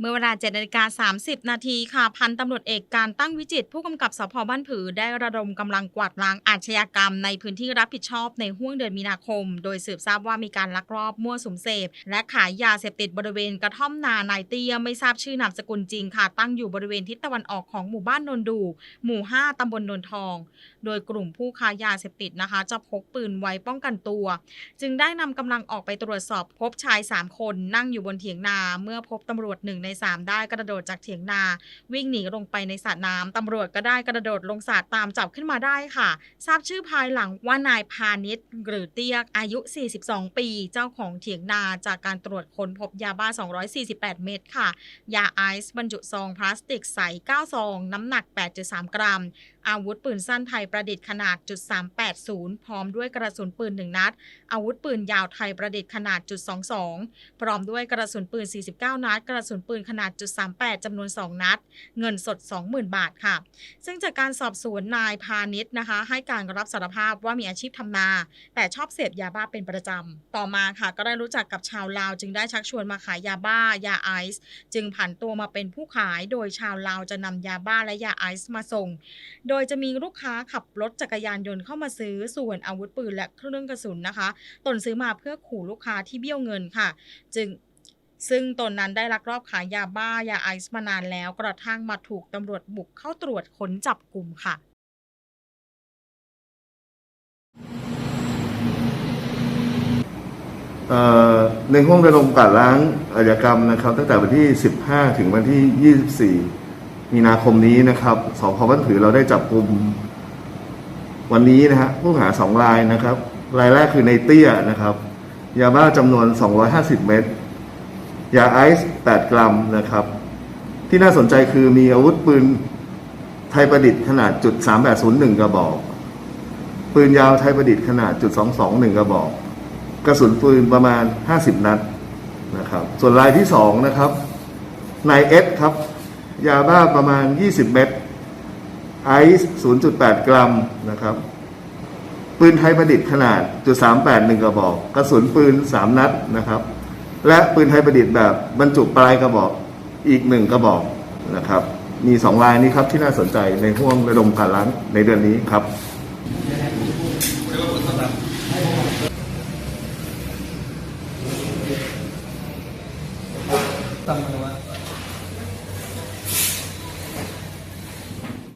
เมื่อเวลา7นาฬิกา30 นาทีค่ะ พันตำรวจเอกการตั้งวิจิต ผู้กำกับสพบ้านผือ ได้ระดมกำลังกวาดล้างอาชญากรรม ในพื้นที่รับผิดชอบในห้วงเดือนมีนาคม โดยสืบทราบว่ามีการลักลอบมั่วสุมเสพ และขายยาเสพติดบริเวณกระท่อมนานายเตี้ยไม่ทราบชื่อนามสกุลจริงค่ะ ตั้งอยู่บริเวณทิศตะวันออกของหมู่บ้านนนดู หมู่ 5ตำบลนนทอง โดยกลุ่มผู้ค้ายาเสพติดนะคะจะพกปืนไว้ป้องกันตัว จึงได้นำกำลังออกไปตรวจสอบพบชาย 3 คน นั่งอยู่บนเถียงนาเมื่อพบตำรวจ1ใน3ได้กระโดดจากเถียงนา วิ่งหนีลงไปในสระน้ำตำรวจก็ได้กระโดดลงสระตามจับขึ้นมาได้ค่ะ ทราบชื่อภายหลังว่านายพาณิชย์หรือเตี้ยกอายุ 42 ปี เจ้าของเถียงนาจากการตรวจค้นพบยาบ้า 248 เม็ดค่ะ ยาไอซ์บรรจุซองพลาสติกใส9ซองน้ำหนัก 8.3 กรัม อาวุธปืนสั้นไทยประดิษฐ์ขนาดจุด380 พร้อมด้วยกระสุนปืน 1 นัด อาวุธปืนยาวไทยประดิษฐ์ขนาดจุด22 พร้อมด้วยกระสุนปืน 49 นัด กระสุนปืนขนาดจุด38จำนวน 2 นัด เงินสด 20,000 บาทค่ะ ซึ่งจากการสอบสวนนายพาณิชย์นะคะ ให้การรับสารภาพว่ามีอาชีพทำนา แต่ชอบเสพยาบ้าเป็นประจำ ต่อมาค่ะ ก็ได้รู้จักกับชาวลาว จึงได้ชักชวนมาขายยาบ้ายาไอซ์จึงผันตัวมาเป็นผู้ขาย โดยชาวลาวจะนำยาบ้าและยาไอซ์มาส่ง โดยยจะมีลูกค้าขับรถจักรยานยนต์เข้ามาซื้อส่วนอาวุธปืนและเครื่องกระสุนนะคะ ตนซื้อมาเพื่อขู่ลูกค้าที่เบี้ยวเงินค่ะ จึงซึ่งตนนั้นได้ลักลอบขายยาบ้ายาไอซ์มานานแล้ว กระทั่งมาถูกตำรวจบุกเข้าตรวจค้นจับกลุ่มค่ะเอ่อในห้องระดมกวาดล้างอาชญากรรมนะครับ ตั้งแต่วันที่ 15 ถึงวันที่ 24 มีนาคมนี้นะครับสพบ้านผือเราได้จับกลุ่มวันนี้นะฮะผู้หาสองรายนะครับ รายแรกคือในเตี้ยนะครับ ยาบ้าจำนวน 250 เม็ดยาไอซ์8 กรัมนะครับ ที่น่าสนใจคือมีอาวุธปืนไทยประดิษฐ์ขนาดจุด3801 กระบอก ปืนยาวไทยประดิษฐ์ขนาดจุด221 กระบอก กระสุนปืนประมาณ 50 นัดนะครับ ส่วนรายที่สองนะครับนายเอสครับ ยาบ้าประมาณ 20 เม็ดไอซ์0.8 กรัมนะครับ ปืนไทยประดิษฐ์ขนาดจุด38 1 กระบอก กระสุนปืน 3 นัดนะครับ และปืนไทยประดิษฐ์แบบบรรจุปลายกระบอกอีกหนึ่งกระบอกนะครับ มีสองรายนี้ครับที่น่าสนใจในห่วงระดมการล้างในเดือนนี้ครับตั้งมาว่า